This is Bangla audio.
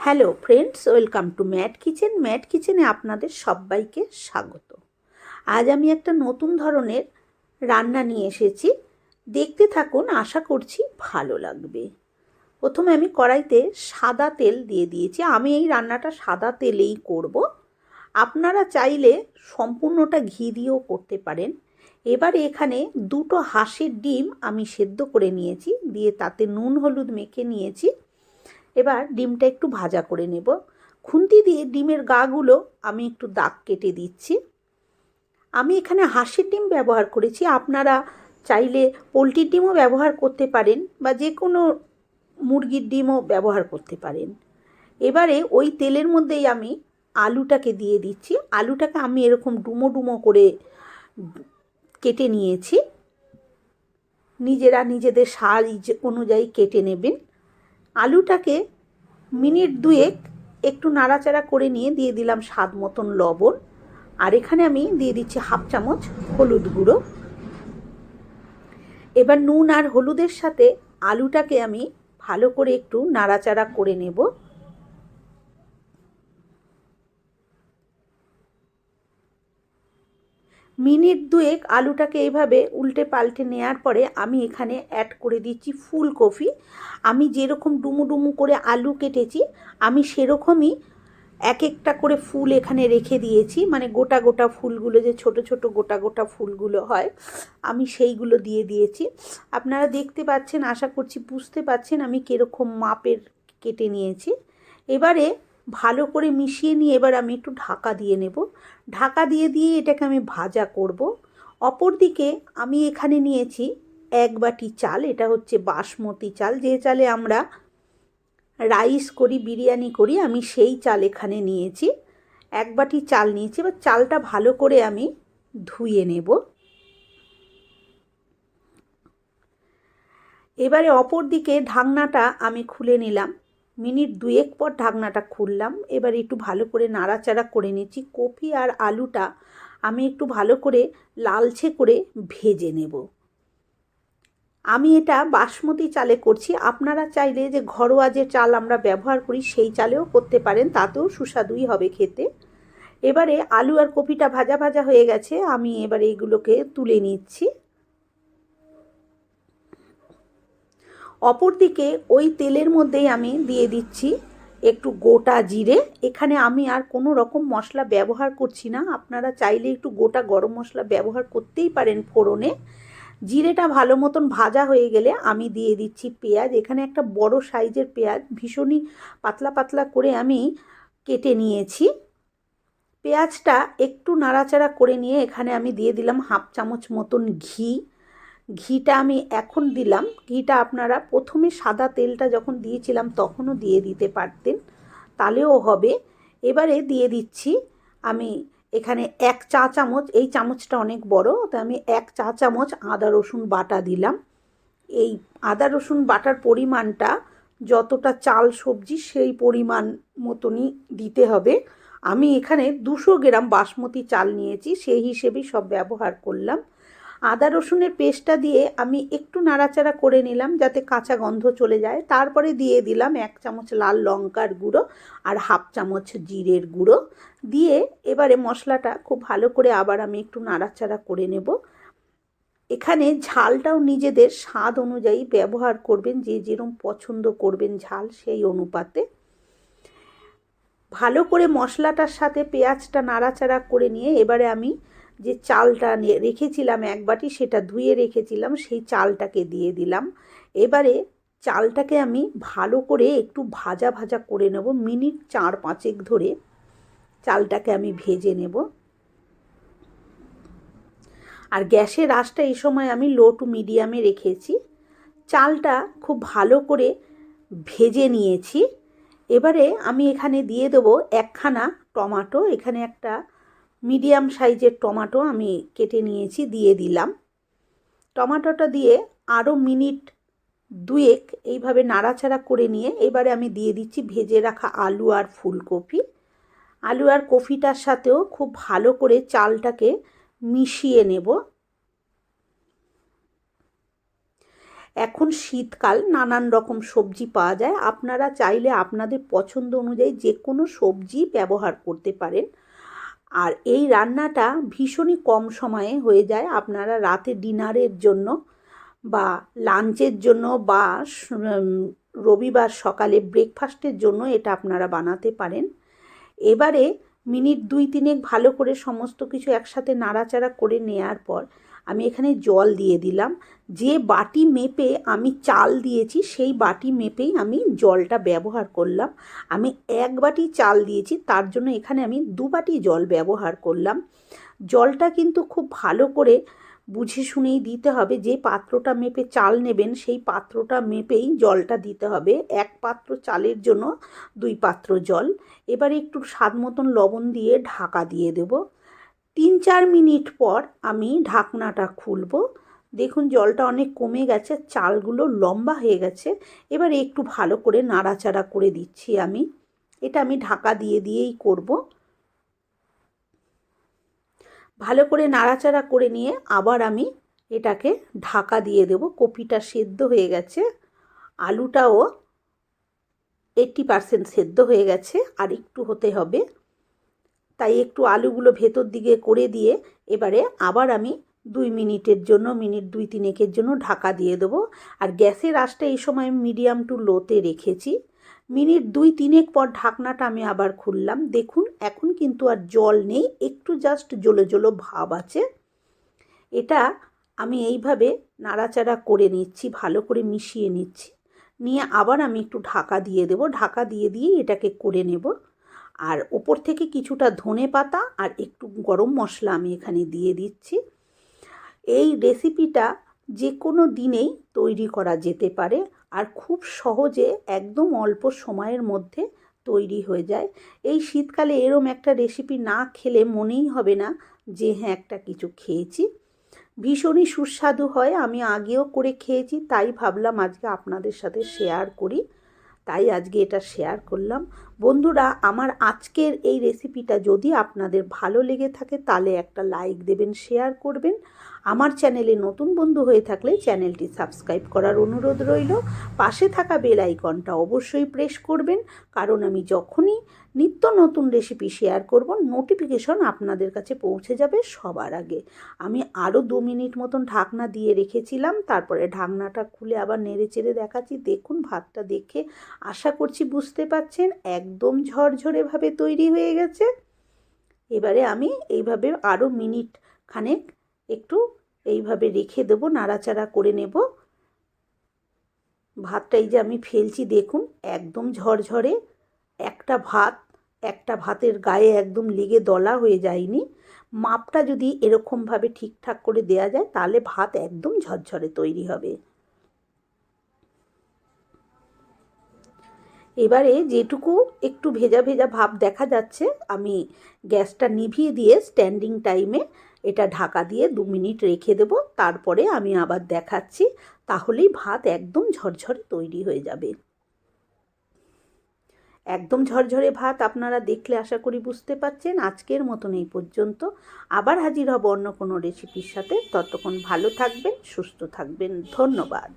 Hello friends, welcome to Matt kitchen. Matt কিচেনে আপনাদের সবাইকে স্বাগত। আজ আমি একটা নতুন ধরনের রান্না নিয়ে এসেছি। দেখতে থাকুন, আশা করছি ভালো লাগবে। প্রথমে আমি কড়াইতে সাদা তেল দিয়ে দিয়েছি। আমি এই রান্নাটা সাদা তেলেই করব। আপনারা চাইলে সম্পূর্ণটা ঘি দিয়েও করতে পারেন। এবার এখানে দুটো হাঁসের ডিম আমি সেদ্ধ করে নিয়েছি। দিয়ে তাতে নুন, হলুদ মেখে নিয়েছি। এবার ডিমটা একটু ভাজা করে নেব। খুন্তি দিয়ে ডিমের গাগুলো আমি একটু দাগ কেটে দিচ্ছি। আমি এখানে হাঁসের ডিম ব্যবহার করেছি। আপনারা চাইলে পোলট্রির ডিমও ব্যবহার করতে পারেন বা যে কোনো মুরগির ডিমও ব্যবহার করতে পারেন। এবারে ওই তেলের মধ্যেই আমি আলুটাকে দিয়ে দিচ্ছি। আলুটাকে আমি এরকম ডুমো ডুমো করে কেটে নিয়েছি। নিজেরা নিজেদের সাইজ অনুযায়ী কেটে নেবেন। আলুটাকে মিনিট দুয়েক একটু নাড়াচাড়া করে নিয়ে দিয়ে দিলাম স্বাদ মতন লবণ। আর এখানে আমি দিয়ে দিচ্ছি হাফ চামচ হলুদ গুঁড়ো। এবার নুন আর হলুদের সাথে আলুটাকে আমি ভালো করে একটু নাড়াচাড়া করে নেব। মিনিট দুয়েক আলুটাকে এইভাবে উল্টে পাল্টে নেওয়ার পরে আমি এখানে অ্যাড করে দিচ্ছি ফুলকপি আমি যেরকম ডুমু ডুমু করে আলু কেটেছি, আমি সেরকমই এক একটা করে ফুল এখানে রেখে দিয়েছি। মানে গোটা গোটা ফুলগুলো যে ছোট ছোট গোটা গোটা ফুলগুলো হয়, আমি সেইগুলো দিয়ে দিয়েছি। আপনারা দেখতে পাচ্ছেন, আশা করছি বুঝতে পাচ্ছেন আমি কীরকম মাপের কেটে নিয়েছি। এবারে ভালো করে মিশিয়ে নিয়ে এবার আমি একটু ঢাকা দিয়ে নেব। ঢাকা দিয়ে দিয়ে এটাকে আমি ভাজা করব। অপরদিকে আমি এখানে নিয়েছি এক বাটি চাল, এটা হচ্ছে বাসমতি চাল। যে চালে আমরা রাইস করি, বিরিয়ানি করি, আমি সেই চাল এখানে নিয়েছি। এক বাটি চাল নিয়েছি, এবার চালটা ভালো করে আমি ধুয়ে নেব। এবারে অপর দিকে ঢাকনাটা আমি খুলে নিলাম। মিনিট দুয়েক পর ঢাকনাটা খুললাম। এবার একটু ভালো করে নাড়াচাড়া করে নিচ্ছি। কপি আর আলুটা আমি একটু ভালো করে লালচে করে ভেজে নেব। আমি এটা বাসমতি চালে করছি। আপনারা চাইলে যে ঘরোয়া যে চাল আমরা ব্যবহার করি, সেই চালেও করতে পারেন। তাতেও সুস্বাদুই হবে খেতে। এবারে আলু আর কপিটা ভাজা ভাজা হয়ে গেছে। আমি এবারে এগুলোকে তুলে নিচ্ছি। অপরদিকে ওই তেলের মধ্যেই আমি দিয়ে দিচ্ছি একটু গোটা জিরে। এখানে আমি আর কোনো রকম মশলা ব্যবহার করছি না। আপনারা চাইলে একটু গোটা গরম মশলা ব্যবহার করতেই পারেন ফোড়নে। জিরেটা ভালো মতন ভাজা হয়ে গেলে আমি দিয়ে দিচ্ছি পেঁয়াজ। এখানে একটা বড় সাইজের পেঁয়াজ, ভীষণই পাতলা পাতলা করে আমি কেটে নিয়েছি। পেঁয়াজটা একটু নাড়াচাড়া করে নিয়ে এখানে আমি দিয়ে দিলাম হাফ চামচ মতন ঘি। ঘিটা আমি এখন দিলাম। ঘিটা আপনারা প্রথমে সাদা তেলটা যখন দিয়েছিলাম তখনও দিয়ে দিতে পারতেন, তাহলেও হবে। এবারে দিয়ে দিচ্ছি আমি এখানে এক চা চামচ, এই চামচটা অনেক বড়, তো আমি এক চা চামচ আদা রসুন বাটা দিলাম। এই আদা রসুন বাটার পরিমাণটা যতটা চাল সবজি সেই পরিমাণ মতনই দিতে হবে। আমি এখানে দুশো গ্রাম বাসমতি চাল নিয়েছি, সেই হিসেবেই সব ব্যবহার করলাম। আদা রসুনের পেস্টটা দিয়ে আমি একটু নাড়াচাড়া করে নিলাম যাতে কাঁচা গন্ধ চলে যায়। তারপরে দিয়ে দিলাম এক চামচ লাল লঙ্কার গুঁড়ো আর হাফ চামচ জিরের গুঁড়ো। দিয়ে এবারে মশলাটা খুব ভালো করে আবার আমি একটু নাড়াচাড়া করে নেব। এখানে ঝালটাও নিজেদের স্বাদ অনুযায়ী ব্যবহার করবেন, যে যেরম পছন্দ করবেন ঝাল সেই অনুপাতে। ভালো করে মশলাটার সাথে পেঁয়াজটা নাড়াচাড়া করে নিয়ে এবারে আমি যে চালটা রেখেছিলাম, এক বাটি সেটা ধুয়ে রেখেছিলাম, সেই চালটাকে দিয়ে দিলাম। এবারে চালটাকে আমি ভালো করে একটু ভাজা ভাজা করে নেব, মিনিট চার পাঁচেক ধরে চালটাকে আমি ভেজে নেব। আর গ্যাসের আঁচটা এই সময় আমি লো টু মিডিয়ামে রেখেছি। চালটা খুব ভালো করে ভেজে নিয়েছি। এবারে আমি এখানে দিয়ে দেবো একখানা টমাটো, এখানে একটা মিডিয়াম সাইজের টমাটো আমি কেটে নিয়েছি, দিয়ে দিলাম। টমাটোটা দিয়ে আরও মিনিট দুয়েক এইভাবে নাড়াচাড়া করে নিয়ে এবারে আমি দিয়ে দিচ্ছি ভেজে রাখা আলু আর ফুলকপি। আলু আর কফিটার সাথেও খুব ভালো করে চালটাকে মিশিয়ে নেব। এখন শীতকাল, নানান রকম সবজি পাওয়া যায়। আপনারা চাইলে আপনাদের পছন্দ অনুযায়ী যে কোনো সবজি ব্যবহার করতে পারেন। আর এই রান্নাটা ভীষণই কম সময়ে হয়ে যায়। আপনারা রাতে ডিনারের জন্য বা লাঞ্চের জন্য বা রবিবার সকালে ব্রেকফাস্টের জন্য এটা আপনারা বানাতে পারেন। এবারে মিনিট দুই তিনেক ভালো করে সমস্ত কিছু একসাথে নাড়াচাড়া করে নেয়ার পর আমি এখানে জল দিয়ে দিলাম। যে বাটি মেপে আমি চাল দিয়েছি, সেই বাটি মেপেই আমি জলটা ব্যবহার করলাম। আমি এক বাটি চাল দিয়েছি, তার জন্য এখানে আমি দু বাটি জল ব্যবহার করলাম। জলটা কিন্তু খুব ভালো করে বুঝে শুনেই দিতে হবে, যে পাত্রটা মেপে চাল নেবেন, সেই পাত্রটা মেপেই জলটা দিতে হবে। এক পাত্র চালের জন্য দুই পাত্র জল। এবারে একটু স্বাদ মতন লবণ দিয়ে ঢাকা দিয়ে দেব। তিন চার মিনিট পর আমি ঢাকনাটা খুলব। দেখুন জলটা অনেক কমে গেছে, চালগুলো লম্বা হয়ে গেছে। এবারে একটু ভালো করে নাড়াচাড়া করে দিচ্ছি আমি। এটা আমি ঢাকা দিয়ে দিয়েই করব। ভালো করে নাড়াচাড়া করে নিয়ে আবার আমি এটাকে ঢাকা দিয়ে দেব। কপিটা সেদ্ধ হয়ে গেছে। আলুটাও এইট্টি পারসেন্ট সেদ্ধ হয়ে গেছে। আর একটু হতে হবে। তাই একটু আলুগুলো ভেতর দিকে করে দিয়ে এবারে আবার আমি দুই মিনিটের জন্য, মিনিট দুই তিনেকের জন্য ঢাকা দিয়ে দেবো। আর গ্যাসের আঁচটা এই সময় মিডিয়াম টু লোতে রেখেছি। মিনিট দুই তিনেক পর ঢাকনাটা আমি আবার খুললাম। দেখুন, এখন কিন্তু আর জল নেই, একটু জাস্ট জলো জলো ভাব আছে। এটা আমি এইভাবে নাড়াচাড়া করে নিচ্ছি, ভালো করে মিশিয়ে নিচ্ছি। নিয়ে আবার আমি একটু ঢাকা দিয়ে দেব। ঢাকা দিয়ে দিয়ে এটাকে করে নেব। আর ওপর থেকে কিছুটা ধনে পাতা আর একটু গরম মশলা আমি এখানে দিয়ে দিচ্ছি। এই রেসিপিটা যে কোনো দিনেই তৈরি করা যেতে পারে আর খুব সহজে একদম অল্প সময়ের মধ্যে তৈরি হয়ে যায়। এই শীতকালে এরম একটা রেসিপি না খেলে মনেই হবে না যে হ্যাঁ একটা কিছু খেয়েছি। ভীষণই সুস্বাদু হয়, আমি আগেও করে খেয়েছি, তাই ভাবলাম আজকে আপনাদের সাথে শেয়ার করি। তাই আজকে এটা শেয়ার করলাম। বন্ধুরা, আমার আজকের এই রেসিপিটা যদি আপনাদের ভালো লেগে থাকে, তাহলে একটা লাইক দেবেন শেয়ার করবেন। আমার চ্যানেলে নতুন বন্ধু হয়ে থাকলে চ্যানেলটি সাবস্ক্রাইব করার অনুরোধ রইল। পাশে থাকা বেল আইকনটা অবশ্যই প্রেস করবেন, কারণ আমি যখনই নিত্য নতুন রেসিপি শেয়ার করব নোটিফিকেশন আপনাদের কাছে পৌঁছে যাবে সবার আগে। আমি আরও দু মিনিট মতন ঢাকনা দিয়ে রেখেছিলাম, তারপরে ঢাকনাটা খুলে আবার নেড়ে চেড়ে দেখাচ্ছি। দেখুন, ভাতটা দেখে আশা করছি বুঝতে পাচ্ছেন একদম ঝরঝরেভাবে তৈরি হয়ে গেছে। এবারে আমি এইভাবে আরও মিনিট খানেক একটু এইভাবে রেখে দেবো, নাড়াচাড়া করে নেব। ভাতটা এই যে আমি ফেলছি, দেখুন একদম ঝরঝরে। একটা ভাত, একটা ভাতের গায়ে একদম লেগে দলা হয়ে যায়নি। মাপটা যদি এরকমভাবে ঠিকঠাক করে দেয়া যায়, তাহলে ভাত একদম ঝরঝরে তৈরি হবে। এবারে যেটুকু একটু ভেজা ভেজা ভাব দেখা যাচ্ছে, আমি গ্যাসটা নিভিয়ে দিয়ে স্ট্যান্ডিং টাইমে এটা ঢাকা দিয়ে দু মিনিট রেখে দেবো, তারপরে আমি আবার দেখাচ্ছি, তাহলেই ভাত একদম ঝরঝরে তৈরি হয়ে যাবে। একদম ঝরঝরে ভাত আপনারা দেখলে আশা করি বুঝতে পাচ্ছেন আজকের মতন এই পর্যন্ত। আবার হাজির হব অন্য কোনো রেসিপির সাথে, ততক্ষণ ভালো থাকবেন, সুস্থ থাকবেন, ধন্যবাদ।